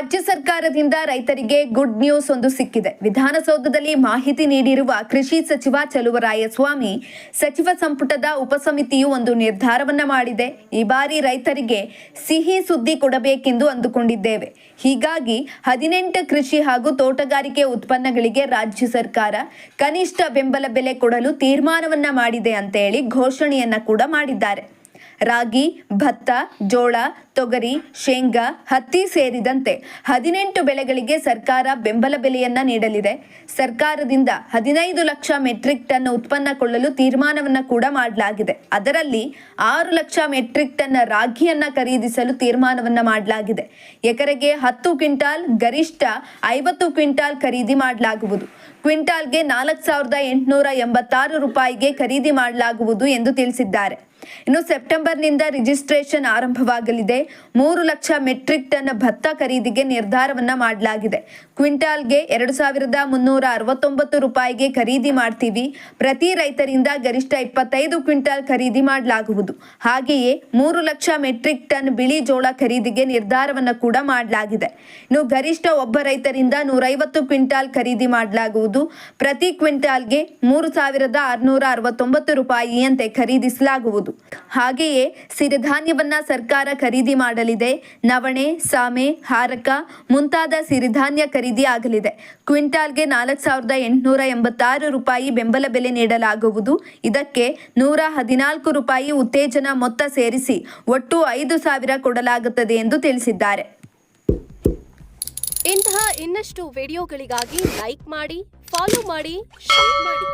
ರಾಜ್ಯ ಸರ್ಕಾರದಿಂದ ರೈತರಿಗೆ ಗುಡ್ ನ್ಯೂಸ್ ಒಂದು ಸಿಕ್ಕಿದೆ. ವಿಧಾನಸೌಧದಲ್ಲಿ ಮಾಹಿತಿ ನೀಡಿರುವ ಕೃಷಿ ಸಚಿವ ಚಲುವರಾಯಸ್ವಾಮಿ, ಸಚಿವ ಸಂಪುಟದ ಉಪಸಮಿತಿಯು ಒಂದು ನಿರ್ಧಾರವನ್ನ ಮಾಡಿದೆ. ಈ ಬಾರಿ ರೈತರಿಗೆ ಸಿಹಿ ಸುದ್ದಿ ಕೊಡಬೇಕೆಂದು ಅಂದುಕೊಂಡಿದ್ದೇವೆ. ಹೀಗಾಗಿ ಹದಿನೆಂಟು ಕೃಷಿ ಹಾಗೂ ತೋಟಗಾರಿಕೆ ಉತ್ಪನ್ನಗಳಿಗೆ ರಾಜ್ಯ ಸರ್ಕಾರ ಕನಿಷ್ಠ ಬೆಂಬಲ ಬೆಲೆ ಕೊಡಲು ತೀರ್ಮಾನವನ್ನ ಮಾಡಿದೆ ಅಂತ ಹೇಳಿ ಘೋಷಣೆಯನ್ನ ಕೂಡ ಮಾಡಿದ್ದಾರೆ. ರಾಗಿ, ಭತ್ತ, ಜೋಳ, ತೊಗರಿ, ಶೇಂಗಾ, ಹತ್ತಿ ಸೇರಿದಂತೆ ಹದಿನೆಂಟು ಬೆಳೆಗಳಿಗೆ ಸರ್ಕಾರ ಬೆಂಬಲ ಬೆಲೆಯನ್ನ ನೀಡಲಿದೆ. ಸರ್ಕಾರದಿಂದ ಹದಿನೈದು ಲಕ್ಷ ಮೆಟ್ರಿಕ್ ಟನ್ ಉತ್ಪನ್ನ ಕೊಳ್ಳಲು ತೀರ್ಮಾನವನ್ನ ಕೂಡ ಮಾಡಲಾಗಿದೆ. ಅದರಲ್ಲಿ ಆರು ಲಕ್ಷ ಮೆಟ್ರಿಕ್ ಟನ್ ರಾಗಿಯನ್ನ ಖರೀದಿಸಲು ತೀರ್ಮಾನವನ್ನ ಮಾಡಲಾಗಿದೆ. ಎಕರೆಗೆ ಹತ್ತು ಕ್ವಿಂಟಾಲ್, ಗರಿಷ್ಠ ಐವತ್ತು ಕ್ವಿಂಟಾಲ್ ಖರೀದಿ ಮಾಡಲಾಗುವುದು. ಕ್ವಿಂಟಾಲ್ಗೆ ನಾಲ್ಕು ಸಾವಿರದ ಎಂಟುನೂರ ಎಂಬತ್ತಾರು ರೂಪಾಯಿಗೆ ಖರೀದಿ ಮಾಡಲಾಗುವುದು ಎಂದು ತಿಳಿಸಿದ್ದಾರೆ. ಇನ್ನು ಸೆಪ್ಟೆಂಬರ್ನಿಂದ ರಿಜಿಸ್ಟ್ರೇಷನ್ ಆರಂಭವಾಗಲಿದೆ. ಮೂರು ಲಕ್ಷ ಮೆಟ್ರಿಕ್ ಟನ್ ಭತ್ತ ಖರೀದಿಗೆ ನಿರ್ಧಾರವನ್ನ ಮಾಡಲಾಗಿದೆ. ಕ್ವಿಂಟಾಲ್ಗೆ ಎರಡು ಸಾವಿರದ ಮುನ್ನೂರ ಅರವತ್ತೊಂಬತ್ತು ರೂಪಾಯಿಗೆ ಖರೀದಿ ಮಾಡ್ತೀವಿ. ಪ್ರತಿ ರೈತರಿಂದ ಗರಿಷ್ಠ ಇಪ್ಪತ್ತೈದು ಕ್ವಿಂಟಾಲ್ ಖರೀದಿ ಮಾಡಲಾಗುವುದು. ಹಾಗೆಯೇ ಮೂರು ಲಕ್ಷ ಮೆಟ್ರಿಕ್ ಟನ್ ಬಿಳಿ ಜೋಳ ಖರೀದಿಗೆ ನಿರ್ಧಾರವನ್ನು ಕೂಡ ಮಾಡಲಾಗಿದೆ. ಇನ್ನು ಗರಿಷ್ಠ ಒಬ್ಬ ರೈತರಿಂದ ನೂರೈವತ್ತು ಕ್ವಿಂಟಾಲ್ ಖರೀದಿ ಮಾಡಲಾಗುವುದು. ಪ್ರತಿ ಕ್ವಿಂಟಾಲ್ಗೆ ಮೂರು ಸಾವಿರದ ಆರುನೂರ ಅರವತ್ತೊಂಬತ್ತು ರೂಪಾಯಿಯಂತೆ ಖರೀದಿಸಲಾಗುವುದು. ಹಾಗೆಯೇ ಸಿರಿಧಾನ್ಯವನ್ನ ಸರ್ಕಾರ ಖರೀದಿ ಮಾಡಲಿದೆ. ನವಣೆ, ಸಾಮೆ, ಹಾರಕ ಮುಂತಾದ ಸಿರಿಧಾನ್ಯ ಖರೀದಿ ಆಗಲಿದೆ. ಕ್ವಿಂಟಾಲ್ಗೆ ನಾಲ್ಕು ಸಾವಿರದ ಎಂಟುನೂರ ಎಂಬತ್ತಾರು ರೂಪಾಯಿ ಬೆಂಬಲ ಬೆಲೆ ನೀಡಲಾಗುವುದು. ಇದಕ್ಕೆ ನೂರ ಹದಿನಾಲ್ಕು ರೂಪಾಯಿ ಉತ್ತೇಜನ ಮೊತ್ತ ಸೇರಿಸಿ ಒಟ್ಟು ಐದು ಸಾವಿರ ಕೊಡಲಾಗುತ್ತದೆ ಎಂದು ತಿಳಿಸಿದ್ದಾರೆ. ಇಂತಹ ಇನ್ನಷ್ಟು ವಿಡಿಯೋಗಳಿಗಾಗಿ ಲೈಕ್ ಮಾಡಿ, ಫಾಲೋ ಮಾಡಿ, ಶೇರ್ ಮಾಡಿ.